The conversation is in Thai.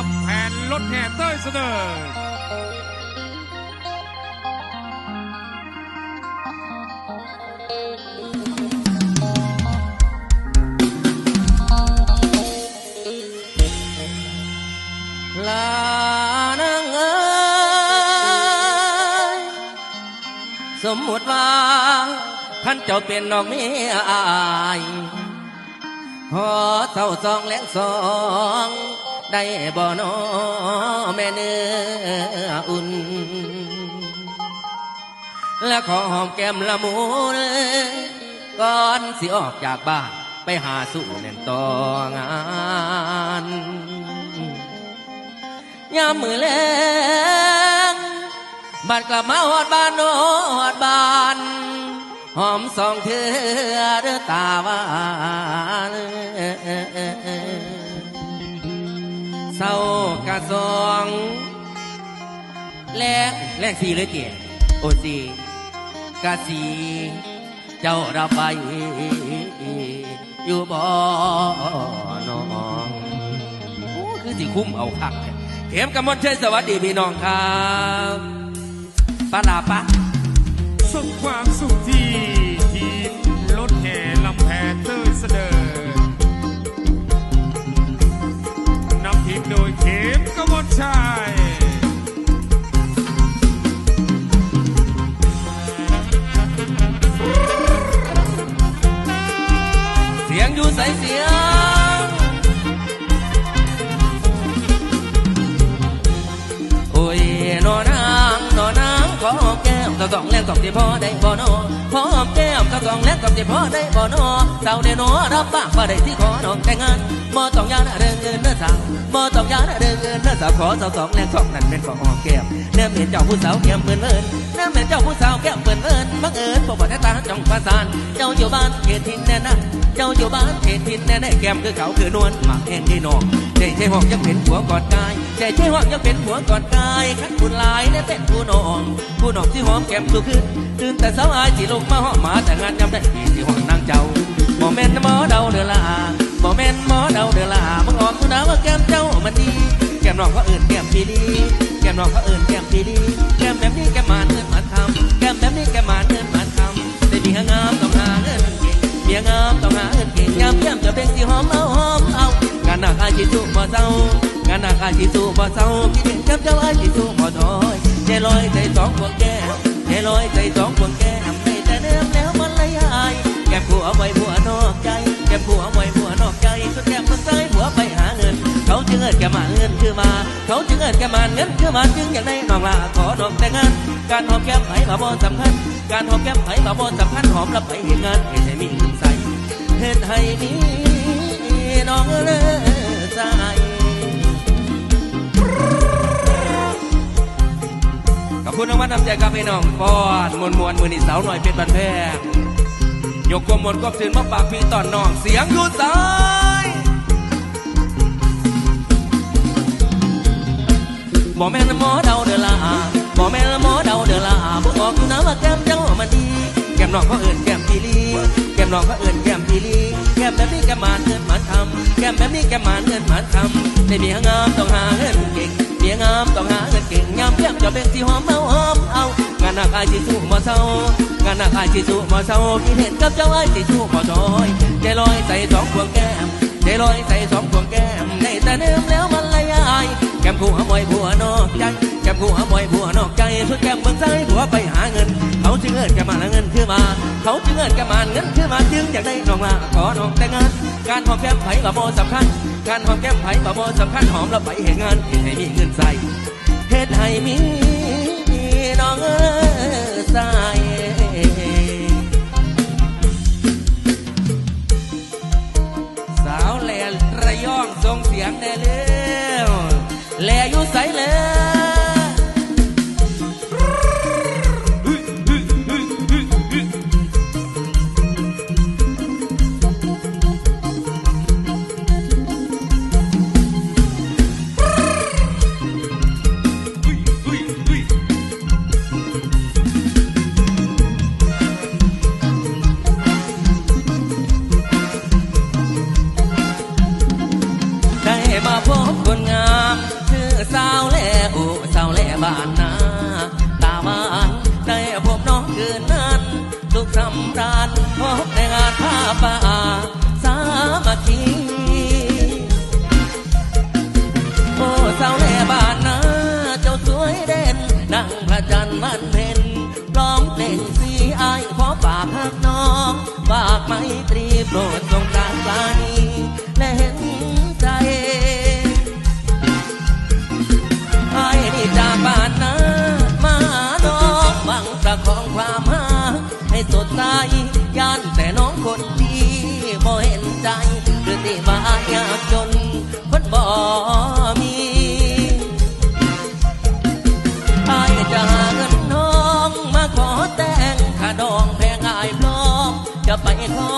ลำแผนรถแห่เต้ยเสนอลานางเอ้ยสมมุติว่าท่านเจ้าเป็นน้องเมียอายพอเศร้าสองแหลงสอง ได้บ่นอแม่เนื้ออุ่น และขอหอมแก้มละมุนก่อนสิออกจากบ้านไปหาสู่แน่นต่องานยามมือแลงบัดกลับมาหอดบ้านโนหอดบ้าน หอมสองเธอเด้อตาวาน เศร้ากะสองแลกแลกสีเลยเกียโอสีกะสี เจ้ารับไปอยู่บ่อน้องโอ้คือสิคุ้มเอาคักแท้เข็มกำมลเชยสวัสดีพี่น้องครับปาลาปะส่งความสุขที่ รื่องเงินเนื้อสาวบ่ต้องยานเรื่องเงินเนื้อสาวขอสาวสองแลกสองนั่นเป็นขอหอมแก้มเนื้อเหม็นเจ้าผู้สาวแก้มเปิ่นเอินเนื้อเหม็นเจ้าผู้สาวแก้มเปิ่นเอินบังเอิญพบว่าตาจ้องประสาน เจ้าอยู่บ้านเขตทินแน่นะ เจ้าอยู่บ้านเขตทินแน่แน่แก้มคือเขาคือนวลหมากแห้งที่นองใจใช่ห้องยังเป็นผัวกอดกายใจใช่ห้องยังเป็นผัวกอดกายขันคุณลายเนี่ยเป็นผู้นองผู้นองที่หอมแก้มสุขึ้นตื่นแต่เช้าอายสิลงมาหองหมาแต่งานยำได้ปีสิห้องนางเจ้าบ่แม่นหมอเดาเดือละบ่แม่นหมอเดาเดือละมึงออก tu นะว่าแก้มเจ้ามันดีแก้มน้องเขาเอื่นแก้มพีดีแก้มน้องเขาเอื่นแก้มพีดีแก้มแบบนี้แก้มหมานเงินหมันทำแก้มแบบนี้แก้มหมานเงินหมันทำได้มีหางามต้องาเงิน เก่งเมียงามต้องหาเงินเก่งยามยามจะเป็นสีหอมเอาหอมเอางานหนักอาชีพสู้บ่เศร้างานหนักอาชีพสู้บ่เศร้าคิดเห็นกับเจ้าอาชีพสู้บ่ถอยใจลอยใจสองพวงแก้มใจลอยใจสองพวงแก้มในแต่เดิมแล้วมันละยายแก้มผัวไว้ผัวนอกใจแก้มผัวไว้ผัวนอกใจสุดแก้มคนซ้ายผัวไปหาเงิน เขาจึงเอิดแกมาเงินคือมา เขาจึงเอิดแกมาเงินคือมาจึงอยากได้น้องลาขอน้องแต่งงานการหอมแก้มไผ่มาบ่สำคัญ การหอมแก้มไผ่มาบ่สำคัญหอมล้วไปเห็นงานเห็นให้มีเงินใส่เฮ็ดให้มีน้องเลิศใจขอบคุณน้องวัดน้ำใจครับพี่น้องปอนมวลมวลมือนี่สาวหน่อยเป็นบันแพงยกความมวลความสื่นมาฝากพี่ตอนน้องเสียงอยู่สายบ่แม่นหมอ มน้องเขาเอื่นแก้มพีลีแก้มน้องเขาเอื่นแก้มพีลีแก้มแบบนี้แก้มมานเงินหมานทำแก้มแบบนี้แก้มมานเงินหมานทำได้เมียงามต้องหาเงินเก่งเมียงามต้องหาเงินเก่งยามเพียงจะเป็นสีหอมเอาหอมเอางานหนักอายสิสู้บ่เศร้างานหนักอายสิสู้บ่เศร้าคิดเห็นกับเจ้าไอายสิสู้บ่อยใจลอยใส่สองพวงแก้มใจลอยใส่สองพวงแก้มในแต่เดิมแล้วมันละยายแก้มผัวมวยผัวนอกใจแก้มผัวมวยผัวนอกใจสุดแก้มเบิ่งซ้ายผัวไปหาเงิน จึงเอิดแกมาแล้วเงินคือมา เขาจึงเอิดแกมาเงินคือมาจึงอยากได้น้องลาขอน้องแต่งงาน การหอมแก้มไผ่กับโมสำคัญ การหอมแก้มไผ่กับโมสำคัญหอมแล้วไปเห็นงานเฮ็ดให้มีเงินใส่เฮ็ดให้มีน้องเอ้ใส่สาวแหล่ระยองส่งเสียงได้เร็วแหล่อยู่ใสเลย พบแต่งานผ้าป่าสามัคคีโอ้สาวแม่บ้านนาเจ้าสวยเด่นนั่งพระจันทร์มันเพ็นพร้อมเพลงสีอายขอฝากหักน้องฝากไม่ตรีโปรดทรงตามปานีและเห็นใจไอ้นี่จากบ้านนามาดองบังประคองความหาให้สดใส จ